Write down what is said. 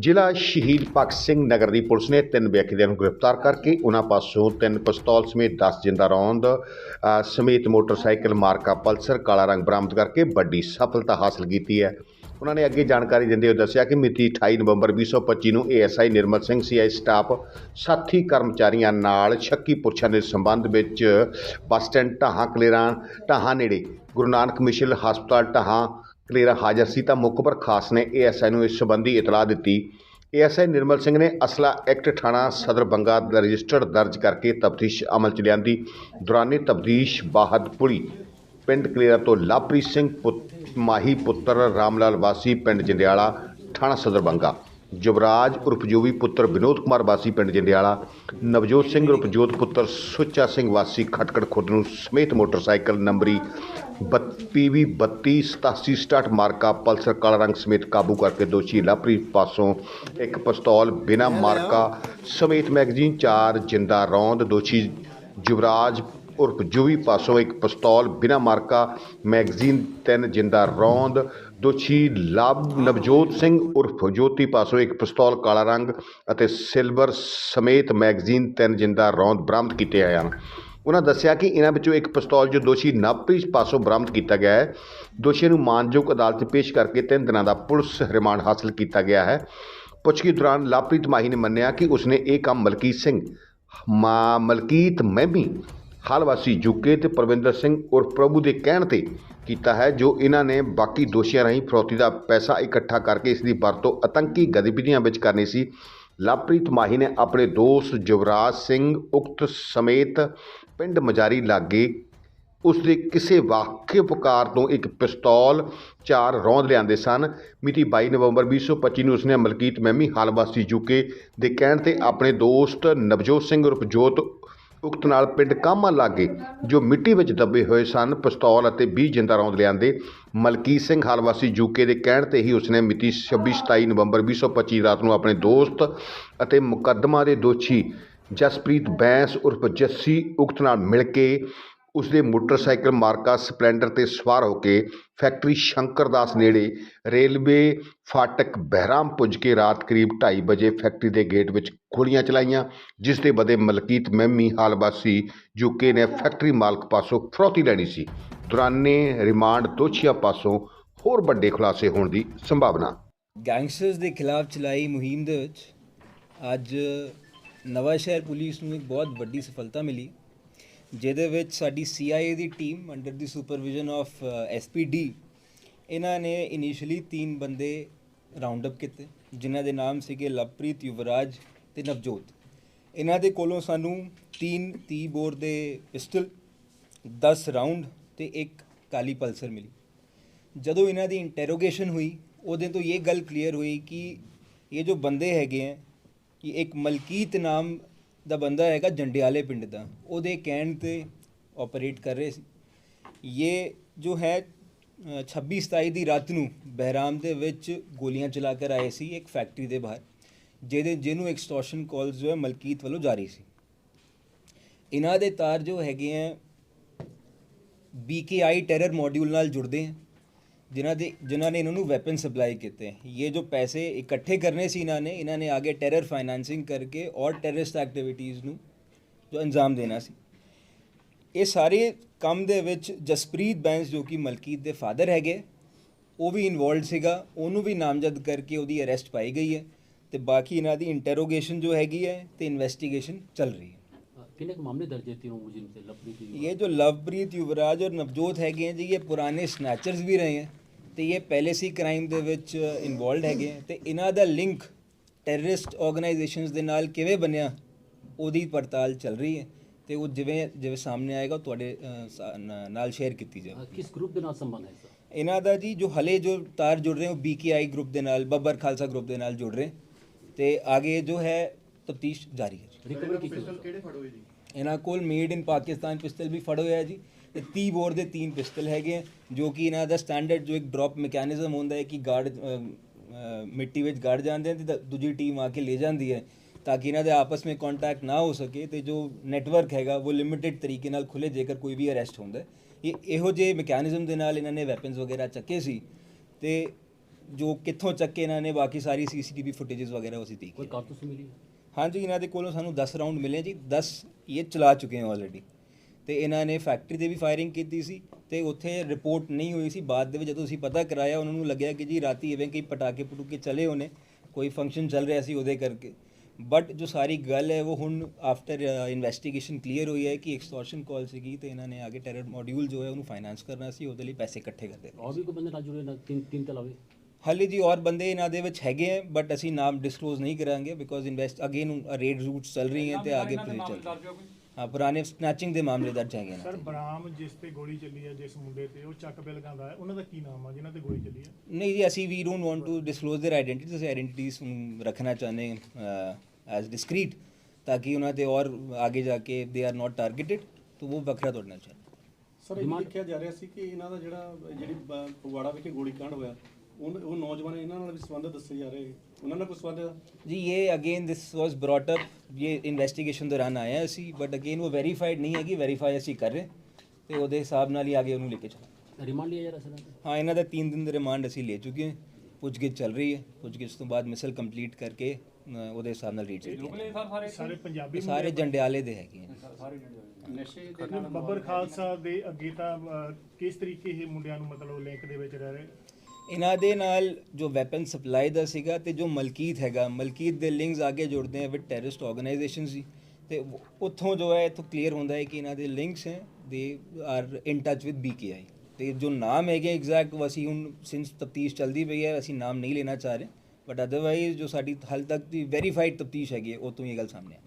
ਜ਼ਿਲ੍ਹਾ ਸ਼ਹੀਦ ਭਗਤ ਸਿੰਘ ਨਗਰ ਦੀ ਪੁਲਿਸ ਨੇ ਤਿੰਨ ਵਿਅਕਤੀਆਂ ਨੂੰ ਗ੍ਰਿਫਤਾਰ ਕਰਕੇ ਉਹਨਾਂ ਪਾਸੋਂ ਤਿੰਨ ਪਿਸਤੌਲ ਸਮੇਤ 10 ਜਿੰਦਾ ਰੌਂਦ ਅ, ਸਮੇਤ ਮੋਟਰਸਾਈਕਲ ਮਾਰਕਾ ਪਲਸਰ ਕਾਲਾ ਰੰਗ ਬਰਾਮਦ ਕਰਕੇ ਵੱਡੀ ਸਫਲਤਾ ਹਾਸਲ ਕੀਤੀ ਹੈ। ਉਹਨਾਂ ਨੇ ਅੱਗੇ ਜਾਣਕਾਰੀ ਦਿੰਦੇ ਹੋਏ ਦੱਸਿਆ ਕਿ ਮਿਤੀ 28 ਨਵੰਬਰ 2025 ਨੂੰ ASI Nirmal Singh CI staff ਸਾਥੀ ਕਰਮਚਾਰੀਆਂ ਨਾਲ ਸ਼ੱਕੀ ਪੁਰਸ਼ਾਂ ਦੇ ਸੰਬੰਧ ਵਿੱਚ ਬੱਸ ਸਟੈਂਡ ਢਾਹਾਂ ਕਲੇਰਾਂ ਢਾਹਾਂ ਨੇੜੇ ਗੁਰੂ ਨਾਨਕ ਮਿਸ਼ਨ ਹਸਪਤਾਲ ਢਾਹਾਂ ਕਲੇਰਾ ਹਾਜ਼ਰ ਸੀ ਤਾਂ ਮੁਖਬਰ ਖਾਸ ਨੇ ਏਐਸਆਈ ਨੂੰ ਇਸ ਸੰਬੰਧੀ ਇਤਲਾਹ ਦਿੱਤੀ। ਏਐਸਆਈ ਨਿਰਮਲ ਸਿੰਘ ਨੇ ਅਸਲਾ ਐਕਟ ਥਾਣਾ ਸਦਰ ਬੰਗਾ ਦਾ ਰਜਿਸਟਰਡ ਦਰਜ ਕਰਕੇ ਤਫਤੀਸ਼ ਅਮਲ ਚ ਲਿਆਂਦੀ। ਦੌਰਾਨੇ ਤਬਦੀਸ਼ ਬਾਹਦ ਪੁਲੀ ਪਿੰਡ ਕਲੇਰਾ ਤੋਂ ਲਵਪ੍ਰੀਤ ਸਿੰਘ ਪੁੱਤ- ਮਾਹੀ ਪੁੱਤਰ ਰਾਮਲਾਲ ਵਾਸੀ ਪਿੰਡ ਜੰਡਿਆਲਾ ਥਾਣਾ ਸਦਰ ਬੰਗਾ। ਜੁਵਰਾਜ ਉਰਫ ਜੋਵੀ ਪੁੱਤਰ ਵਿਨੋਦ ਕੁਮਾਰ ਵਾਸੀ ਪਿੰਡ ਜੰਡਿਆਲਾ, ਨਵਜੋਤ ਸਿੰਘ ਉਰਫ ਜੋਤ ਪੁੱਤਰ ਸੁੱਚਾ ਸਿੰਘ ਵਾਸੀ ਖਟਕੜ ਖੁਰਦ ਨੂੰ ਸਮੇਤ ਮੋਟਰਸਾਈਕਲ ਨੰਬਰੀ ਪੀਵੀ 3287 ਸਟਾਰਟ ਮਾਰਕਾ ਪਲਸਰ ਕਾਲਾ ਰੰਗ ਸਮੇਤ ਕਾਬੂ ਕਰਕੇ ਦੋਸ਼ੀ ਲਵਪ੍ਰੀਤ ਪਾਸੋਂ ਇੱਕ ਪਿਸਤੌਲ ਬਿਨਾ ਮਾਰਕਾ ਸਮੇਤ ਮੈਗਜ਼ੀਨ ਚਾਰ ਜਿੰਦਾ ਰੌਂਦ, ਦੋਸ਼ੀ ਯੁਵਰਾਜ ਉਰਫ ਜੁਵੀ ਪਾਸੋਂ ਇੱਕ ਪਿਸਤੌਲ, ਬਿਨਾ ਮਾਰਕਾ, ਮੈਗਜ਼ੀਨ ਤਿੰਨ ਜਿੰਦਾ ਰੌਂਦ ਦੋਸ਼ੀ ਲਵ ਨਵਜੋਤ ਸਿੰਘ ਉਰਫ ਜੋਤੀ ਪਾਸੋਂ ਇੱਕ ਪਿਸਤੌਲ ਕਾਲਾ ਰੰਗ ਅਤੇ ਸਿਲਵਰ ਸਮੇਤ ਮੈਗਜ਼ੀਨ ਤਿੰਨ ਜਿੰਦਾ ਰੌਂਦ ਬਰਾਮਦ ਕੀਤੇ ਆਏ ਹਨ। ਉਹਨਾਂ ਦੱਸਿਆ ਕਿ ਇਹਨਾਂ ਵਿੱਚੋਂ ਇੱਕ ਪਿਸਤੌਲ ਜੋ ਦੋਸ਼ੀ ਨਵਪ੍ਰੀਤ ਪਾਸੋਂ ਬਰਾਮਦ ਕੀਤਾ ਗਿਆ ਹੈ ਦੋਸ਼ੀ ਨੂੰ ਮਾਨਯੋਗ ਅਦਾਲਤ 'ਚ ਪੇਸ਼ ਕਰਕੇ ਤਿੰਨ ਦਿਨਾਂ ਦਾ ਪੁਲਿਸ ਰਿਮਾਂਡ ਹਾਸਲ ਕੀਤਾ ਗਿਆ ਹੈ। ਪੁੱਛਗਿੱਛ ਦੌਰਾਨ ਲਵਪ੍ਰੀਤ ਮਾਹੀ ਨੇ ਮੰਨਿਆ ਕਿ ਉਸਨੇ ਇਹ ਕੰਮ ਮਲਕੀਤ ਸਿੰਘ, ਮਾ ਮਲਕੀਤ ਮਹਿਮੀ ਹਾਲ ਵਾਸੀ ਜੁਕੇ ਤੇ ਪ੍ਰਵਿੰਦਰ ਸਿੰਘ ਉਰਫ ਪ੍ਰਭੂ ਦੇ ਕਹਿਣ ਤੇ ਕੀਤਾ ਹੈ, ਜੋ ਇਹਨਾਂ ਨੇ ਬਾਕੀ ਦੋਸ਼ੀਆਂ ਰਾਹੀਂ ਫਰੋਤੀ ਦਾ ਪੈਸਾ ਇਕੱਠਾ ਕਰਕੇ ਇਸ ਦੀ ਵਰਤੋਂ ਆਤੰਕੀ ਗਤੀਵਿਧੀਆਂ ਵਿੱਚ ਕਰਨੀ ਸੀ। ਲਵਪ੍ਰੀਤ ਮਾਹੀ ਨੇ ਆਪਣੇ ਦੋਸਤ ਜੁਵਰਾਜ ਸਿੰਘ ਉਕਤ ਸਮੇਤ ਪਿੰਡ ਮਜਾਰੀ ਲਾਗੇ ਉਸ ਦੇ ਕਿਸੇ ਵਾਕਿਫਕਾਰ ਤੋਂ ਇੱਕ ਪਿਸਤੌਲ, ਚਾਰ ਰੌਂਦ ਲਿਆਂਦੇ ਸਨ। ਮਿਤੀ 22 ਨਵੰਬਰ 2025 ਨੂੰ ਉਸਨੇ ਮਲਕੀਤ ਮਹਿਮੀ ਹਾਲਵਾਸੀ ਜੁਕੇ ਦੇ ਕਹਿਣ ਤੇ ਆਪਣੇ ਦੋਸਤ ਨਵਜੋਤ ਸਿੰਘ ਉਰਫ ਜੋਤ ਉਕਤ ਨਾਲ ਪਿੰਡ ਕਾਮਾ ਲਾਗੇ ਜੋ ਮਿੱਟੀ ਵਿੱਚ ਦੱਬੇ ਹੋਏ ਸਨ, ਪਿਸਤੌਲ ਅਤੇ 20 ਜਿੰਦਾ ਰੌਂਦ ਲਿਆਂਦੇ ਮਲਕੀਤ ਸਿੰਘ ਹਾਲਵਾਸੀ ਯੂਕੇ ਦੇ ਕਹਿਣ ਤੇ ਹੀ ਉਸਨੇ ਮਿਤੀ 26 27 ਨਵੰਬਰ 2025 ਰਾਤ ਨੂੰ ਆਪਣੇ ਦੋਸਤ ਅਤੇ ਮੁਕੱਦਮਾ ਦੇ ਦੋਸ਼ੀ ਜਸਪ੍ਰੀਤ ਬੈਂਸ ਉਰਫ ਜੱਸੀ ਉਕਤ ਨਾਲ ਮਿਲ ਕੇ ਉਸਦੇ ਮੋਟਰਸਾਈਕਲ ਮਾਰਕਾ ਸਪਲੈਂਡਰ ਤੇ ਸਵਾਰ ਹੋ ਕੇ ਫੈਕਟਰੀ ਸ਼ੰਕਰਦਾਸ ਨੇੜੇ ਰੇਲਵੇ ਫਾਟਕ ਬਹਿਰਾਮ ਪੁੱਜ ਕੇ ਰਾਤ ਕਰੀਬ 2:30 ਵਜੇ ਫੈਕਟਰੀ ਦੇ ਗੇਟ ਵਿੱਚ ਗੋਲੀਆਂ ਚਲਾਈਆਂ, ਜਿਸ ਦੇ ਬਦੇ ਮਲਕੀਤ ਮਹਿਮੀ ਹਾਲਵਾਸੀ ਯੂਕੇ ਨੇ ਫੈਕਟਰੀ ਮਾਲਕ ਪਾਸੋਂ ਫਰੋਤੀ ਲੈਣੀ ਸੀ। ਦੌਰਾਨੇ ਰਿਮਾਂਡ ਦੋਸ਼ੀਆਂ ਪਾਸੋਂ ਹੋਰ ਵੱਡੇ ਖੁਲਾਸੇ ਹੋਣ ਦੀ ਸੰਭਾਵਨਾ। ਗੈਂਗਸਟਰਸ ਦੇ ਖਿਲਾਫ ਚਲਾਈ ਮੁਹਿੰਮ ਦੇ ਵਿੱਚ ਅੱਜ ਨਵਾਂ ਸ਼ਹਿਰ ਪੁਲਿਸ ਨੂੰ ਇੱਕ ਬਹੁਤ ਵੱਡੀ ਸਫਲਤਾ ਮਿਲੀ। ਜਿਹਦੇ ਵਿੱਚ ਸਾਡੀ CIA ਦੀ ਟੀਮ ਅੰਡਰ ਦੀ ਸੁਪਰਵਿਜ਼ਨ ਆਫ SPD ਇਹਨਾਂ ਨੇ ਇਨੀਸ਼ੀਅਲੀ ਤਿੰਨ ਬੰਦੇ ਰਾਉਂਡ ਅਪ ਕੀਤੇ, ਜਿਨ੍ਹਾਂ ਦੇ ਨਾਮ ਸੀਗੇ ਲਵਪ੍ਰੀਤ ਯੁਵਰਾਜ ਤੇ ਨਵਜੋਤ। ਇਹਨਾਂ ਦੇ ਕੋਲੋਂ ਸਾਨੂੰ ਤਿੰਨ 30 ਬੋਰ ਦੇ ਪਿਸਟਲ 10 ਰਾਉਂਡ ਤੇ ਇੱਕ ਕਾਲੀ ਪਲਸਰ ਮਿਲੀ। ਜਦੋਂ ਇਹਨਾਂ ਦੀ ਇੰਟਰੋਗੇਸ਼ਨ ਹੋਈ, ਉਹਦੇ ਤੋਂ ਇਹ ਗੱਲ ਕਲੀਅਰ ਹੋਈ ਕਿ ਇਹ ਜੋ ਬੰਦੇ ਹੈਗੇ ਹੈ ਕਿ ਇੱਕ ਮਲਕੀਤ ਨਾਮ ਦਾ ਬੰਦਾ ਹੈਗਾ ਜੰਡਿਆਲੇ ਪਿੰਡ ਦਾ। ਉਹਦੇ ਕਹਿਣ ਤੇ ਆਪਰੇਟ ਕਰ ਰਹੇ ਸੀ। ਇਹ ਜੋ ਹੈ ਅ, 26 27 ਦੀ ਰਾਤ ਨੂੰ ਬਹਿਰਾਮ ਦੇ ਵਿੱਚ ਗੋਲੀਆਂ ਚਲਾ ਕਰ ਆਏ ਸੀ ਇੱਕ ਫੈਕਟਰੀ ਦੇ ਬਾਹਰ ਜਿਹਦੇ ਜਿਹਨੂੰ ਐਕਸਟੋਰਸ਼ਨ ਕਾਲਸ ਜੋ ਹੈ ਮਲਕੀਤ ਵੱਲੋਂ ਜਾਰੀ ਸੀ। ਇਹਨਾਂ ਦੇ ਤਾਰ ਜੋ ਹੈਗੇ ਹੈ BKI ਟੈਰਰ ਮੋਡਿਊਲ ਨਾਲ ਜੁੜਦੇ ਹਨ ਜਿਨ੍ਹਾਂ ਦੇ ਜਿਨ੍ਹਾਂ ਨੇ ਇਹਨਾਂ ਨੂੰ ਵੈਪਨ ਸਪਲਾਈ ਕੀਤੇ। ਇਹ ਜੋ ਪੈਸੇ ਇਕੱਠੇ ਕਰਨੇ ਸੀ ਇਹਨਾਂ ਨੇ ਇਹਨਾਂ ਨੇ ਆਗੇ ਟੈਰਰ ਫਾਈਨੈਂਸਿੰਗ ਕਰਕੇ ਔਰ ਟੈਰਰਿਸਟ ਐਕਟੀਵਿਟੀਜ਼ ਨੂੰ ਜੋ ਅੰਜਾਮ ਦੇਣਾ ਸੀ। ਇਹ ਸਾਰੇ ਕੰਮ ਦੇ ਵਿੱਚ ਜਸਪ੍ਰੀਤ ਬੈਂਸ ਜੋ ਕਿ ਮਲਕੀਤ ਦੇ ਫਾਦਰ ਹੈਗੇ ਉਹ ਵੀ ਇਨਵੋਲਡ ਸੀਗਾ। ਉਹਨੂੰ ਵੀ ਨਾਮਜ਼ਦ ਕਰਕੇ ਉਹਦੀ ਅਰੈਸਟ ਪਾਈ ਗਈ ਹੈ ਤੇ ਬਾਕੀ ਇਹਨਾਂ ਦੀ ਇੰਟਰੋਗੇਸ਼ਨ ਜੋ ਹੈਗੀ ਹੈ ਤੇ ਇਨਵੈਸਟੀਗੇਸ਼ਨ ਚੱਲ ਰਹੀ ਹੈ। ਕਿੰਨੇ ਕੁ ਮਾਮਲੇ ਦਰਜ ਹੈ ਤਿੰਨੋਂ ਮੁਜਰਮ ਤੇ ਲਵਪ੍ਰੀਤ ਇਹ ਜੋ ਲਵਪ੍ਰੀਤ ਯੁਵਰਾਜ ਔਰ ਨਵਜੋਤ ਹੈਗੇ ਹੈ ਜੀ ਇਹ ਪੁਰਾਣੇ ਸਨੈਚਰਸ ਵੀ ਰਹੇ ਹੈ। ਤੇ ਇਹ ਪਹਿਲੇ ਸੀ ਕ੍ਰਾਈਮ ਦੇ ਵਿੱਚ ਇਨਵੋਲਡ ਹੈਗੇ ਤੇ ਇਹਨਾਂ ਦਾ ਲਿੰਕ ਟੈਰਰਿਸਟ ਆਰਗੇਨਾਈਜੇਸ਼ਨਸ ਦੇ ਨਾਲ ਕਿਵੇਂ ਬਣਿਆ ਉਹਦੀ ਪੜਤਾਲ ਚੱਲ ਰਹੀ ਹੈ। ਤੇ ਉਹ ਜਿਵੇਂ ਜਿਵੇਂ ਸਾਹਮਣੇ ਆਏਗਾ ਉਹ ਤੁਹਾਡੇ ਨਾਲ ਸ਼ੇਅਰ ਕੀਤੀ ਜਾਵੇ ਕਿਸ ਗਰੁੱਪ ਦੇ ਨਾਲ ਸੰਬੰਧ ਹੈ ਸਰ ਇਹਨਾਂ ਦਾ ਜੀ ਜੋ ਹਲੇ ਜੋ ਤਾਰ ਜੁੜ ਰਹੇ ਹੋ ਬੀਕੇਆਈ ਗਰੁੱਪ ਦੇ ਨਾਲ ਬੱਬਰ ਖਾਲਸਾ ਗਰੁੱਪ ਦੇ ਨਾਲ ਜੁੜ ਰਹੇ ਤੇ ਅੱਗੇ ਜੋ ਹੈ ਤਫਤੀਸ਼ ਜਾਰੀ ਹੈ ਰਿਕਵਰੀ ਕਿਹੜੇ ਫੜ ਹੋਏ ਜੀ? ਇਹਨਾਂ ਕੋਲ ਮੇਡ ਇਨ ਪਾਕਿਸਤਾਨ ਪਿਸਟਲ ਵੀ ਫੜ ਹੋਇਆ ਜੀ। 30 ਬੋਰ ਦੇ 3 ਪਿਸਟਲ ਹੈਗੇ ਜੋ ਕਿ ਇਹਨਾਂ ਦਾ ਸਟੈਂਡਰਡ ਜੋ ਇੱਕ ਡ੍ਰੌਪ ਮੈਕੈਨਿਜ਼ਮ ਹੁੰਦਾ ਹੈ ਕਿ ਗਾਰਡ ਮਿੱਟੀ ਵਿੱਚ ਗੜ ਜਾਂਦੇ ਨੇ ਤੇ ਦੂਜੀ ਟੀਮ ਆ ਕੇ ਲੈ ਜਾਂਦੀ ਹੈ ਤਾਂ ਕਿ ਇਹਨਾਂ ਦੇ ਆਪਸ ਵਿੱਚ ਕੰਟੈਕਟ ਨਾ ਹੋ ਸਕੇ ਤੇ ਜੋ ਨੈਟਵਰਕ ਹੈਗਾ ਉਹ ਲਿਮਿਟਿਡ ਤਰੀਕੇ ਨਾਲ ਖੁੱਲੇ ਜੇਕਰ ਕੋਈ ਵੀ ਅਰੈਸਟ ਹੁੰਦਾ ਇਹ ਇਹੋ ਜਿਹੇ ਮੈਕੈਨਿਜ਼ਮ ਦੇ ਨਾਲ ਇਹਨਾਂ ਨੇ ਵੈਪਨਸ ਵਗੈਰਾ ਚੱਕੇ ਸੀ ਤੇ ਜੋ ਕਿੱਥੋਂ ਚੱਕੇ ਇਹਨਾਂ ਨੇ ਬਾਕੀ ਸਾਰੀ ਸੀਸੀਟੀਵੀ ਫੁਟੇजेस ਵਗੈਰਾ ਉਸੇ ਦੇਖੀ ਕੋਈ ਕਾਰਤੂਸ ਮਿਲੀ? ਹਾਂਜੀ ਇਹਨਾਂ ਦੇ ਕੋਲੋਂ ਸਾਨੂੰ 10 ਰਾਉਂਡ ਮਿਲੇ ਜੀ 10 ਇਹ ਚਲਾ ਚੁੱਕੇ ਹਨ ਆਲਰੇਡੀ ਤੇ ਇਹਨਾਂ ਨੇ ਫੈਕਟਰੀ ਤੇ ਵੀ ਫਾਇਰਿੰਗ ਕੀਤੀ ਸੀ ਤੇ ਉੱਥੇ ਰਿਪੋਰਟ ਨਹੀਂ ਹੋਈ ਸੀ। ਬਾਅਦ ਦੇ ਵਿੱਚ ਜਦੋਂ ਅਸੀਂ ਪਤਾ ਕਰਾਇਆ ਉਹਨਾਂ ਨੂੰ ਲੱਗਿਆ ਕਿ ਜੀ ਰਾਤੀ ਐਵੇਂ ਕਈ ਪਟਾਕੇ ਪਟੂਕੇ ਚਲੇ ਹੋਣੇ ਕੋਈ ਫੰਕਸ਼ਨ ਚੱਲ ਰਿਹਾ ਸੀ ਉਹਦੇ ਕਰਕੇ। ਬਟ ਜੋ ਸਾਰੀ ਗੱਲ ਹੈ ਉਹ ਹੁਣ ਆਫਟਰ ਇਨਵੈਸਟੀਗੇਸ਼ਨ ਕਲੀਅਰ ਹੋਈ ਹੈ ਕਿ ਐਕਸਟੋਰਸ਼ਨ ਕਾਲ ਸੀਗੀ ਤੇ ਇਹਨਾਂ ਨੇ ਆਗੇ ਟੈਰਰ ਮੋਡਿਊਲ ਜੋ ਹੈ ਉਹਨੂੰ ਫਾਈਨੈਂਸ ਕਰਨਾ ਸੀ ਉਹਦੇ ਲਈ ਪੈਸੇ ਇਕੱਠੇ ਕਰਦੇ ਔਰ ਵੀ ਕੋਈ ਬੰਦੇ ਨਾਲ ਜੁੜੇ ਨਾ ਤਿੰਨ ਤਿੰਨ ਤਲਾਵੇ ਹਾਲੇ ਜੀ ਔਰ ਬੰਦੇ ਇਹਨਾਂ ਦੇ ਵਿੱਚ ਹੈਗੇ ਹੈ ਬਟ ਅਸੀਂ ਨਾਮ ਡਿਸਕਲੋਜ਼ ਨਹੀਂ ਕਰਾਂਗੇ because invest again raid routes ਚੱਲ ਰਹੀ ਹੈ ਤੇ ਆਗੇ ਪਲੇ ਚੱਲ ਰਹੀ ਪੁਰਾਣੇ ਸਨੈਚਿੰਗ ਦੇ ਮਾਮਲੇ ਦਰਜ ਹੈਗੇ ਸਰ ਨੇ ਬਰਾਮ ਜਿਸ ਤੇ ਗੋਲੀ ਚੱਲੀ ਹੈ ਜਿਸ ਮੁੰਡੇ ਤੇ ਉਹ ਚੱਕ ਬਿਲ ਲਗਾਉਂਦਾ ਹੈ ਉਹਨਾਂ ਦਾ ਕੀ ਨਾਮ ਆ ਜਿਨ੍ਹਾਂ ਤੇ ਗੋਲੀ ਚੱਲੀ ਹੈ ਨਹੀਂ ਜੀ ਅਸੀਂ ਵੀ don't want to disclose their identities ਅਸੀਂ ਆਇਡੈਂਟੀਟੀਜ਼ ਨੂੰ ਰੱਖਣਾ ਚਾਹੁੰਦੇ ਹਾਂ ਐਜ਼ ਡਿਸਕ੍ਰੀਟ ਤਾਂ ਕਿ ਉਹਨਾਂ ਤੇ ਔਰ ਆਗੇ ਜਾ ਕੇ ਦੇ ਆਰ ਨਾਟ ਟਾਰਗੇਟਡ ਤਾਂ ਉਹ ਵੱਖਰਾ ਤੋੜਨਾ ਚਾਹੀਦਾ ਸਰ ਇਹ ਦੇਖਿਆ ਜਾ ਰਿਹਾ ਸੀ ਕਿ ਇਹਨਾਂ ਦਾ ਜਿਹੜਾ ਜਿਹੜੀ ਬ- ਫਗਵਾੜਾ ਵਿਖੇ ਗੋਲੀ ਕਾਂਡ ਹੋਇਆ ਉਹ ਉਹ ਨੌਜਵਾਨ ਇਹਨਾਂ ਨਾਲ ਵੀ ਸੰਬੰਧ ਦੱਸੇ ਜਾ ਰਹੇ ਉਹਨਾਂ ਨਾਲ ਕੋਈ ਸੰਬੰਧ ਹੈ? ਜੀ ਇਹ again this was brought up ਇਹ ਇਨਵੈਸਟੀਗੇਸ਼ਨ ਦੌਰਾਨ ਆਇਆ ਸੀ ਬਟ ਅਗੇਨ ਉਹ ਵੈਰੀਫਾਈਡ ਨਹੀਂ ਹੈ ਕਿ ਵੈਰੀਫਾਈ ਅਸੀਂ ਕਰ ਰਹੇ ਤੇ ਉਹਦੇ ਹਿਸਾਬ ਨਾਲ ਹੀ ਆਗੇ ਉਹਨੂੰ ਲੈ ਕੇ ਚੱਲਾਂਗੇ रिमांड लिया जा रहा है सर ਹਾਂ ਇਹਨਾਂ ਦਾ 3 ਦਿਨ ਦਾ ਰਿਮਾਂਡ ਅਸੀਂ ਲੈ ਚੁੱਕੇ ਹਾਂ ਪੁੱਛਗਿੱਛ ਚੱਲ ਰਹੀ ਹੈ ਪੁੱਛਗਿੱਛ ਤੋਂ ਬਾਅਦ ਮਿਸਲ ਕੰਪਲੀਟ ਕਰਕੇ ਅ, ਉਹਦੇ ਹਿਸਾਬ ਨਾਲ ਰੀਡ ਚੱਲੇਗੀ ਸਾਰੇ ਪੰਜਾਬੀ ਸਾਰੇ ਜੰਡਿਆਲੇ ਦੇ ਹੈਗੇ ਹੈ ਨਸ਼ੇ ਦੇ ਨਾਲ ਬੱਬਰ ਖਾਲਸਾ ਦੇ ਅੱਗੇ ਤਾਂ ਅਹ, ਕਿਸ ਤਰੀਕੇ ਇਹ ਮੁੰਡਿਆਂ ਨੂੰ ਮਤਲਬ ਲਿੰਕ ਦੇ ਵਿੱਚ ਰਹਿ ਰਹੇ ਇਹਨਾਂ ਦੇ ਨਾਲ ਜੋ ਵੈਪਨ ਸਪਲਾਈ ਦਾ ਸੀਗਾ ਤੇ ਜੋ ਮਲਕੀਤ ਹੈਗਾ ਮਲਕੀਤ ਦੇ ਲਿੰਕਸ ਆਗੇ ਜੁੜਦੇ ਆ ਵਿਦ ਟੈਰਰਿਸਟ ਆਰਗੇਨਾਈਜੇਸ਼ਨਸ ਸੀ ਤੇ ਉੱਥੋਂ ਜੋ ਹੈ ਇਥੋਂ ਕਲੀਅਰ ਹੁੰਦਾ ਹੈ ਕਿ ਇਹਨਾਂ ਦੇ ਲਿੰਕਸ ਹੈ they are in touch with BKI ਤੇ ਜੋ ਨਾਮ ਹੈਗੇ ਐਗਜ਼ੈਕਟ ਅਸੀਂ ਹੁਣ ਸਿੰਸ ਤਫਤੀਸ਼ ਚੱਲਦੀ ਪਈ ਹੈ ਅਸੀਂ ਨਾਮ ਨਹੀਂ ਲੈਣਾ ਚਾਹ ਰਹੇ। ਬਟ ਅਦਰਵਾਈਜ਼ ਜੋ ਸਾਡੀ ਹਾਲ ਤੱਕ ਦੀ ਵੈਰੀਫਾਈਡ ਤਫਤੀਸ਼ ਹੈਗੀ ਹੈ, ਉਹ ਤੋਂ ਹੀ ਇਹ ਗੱਲ ਸਾਹਮਣੇ ਆ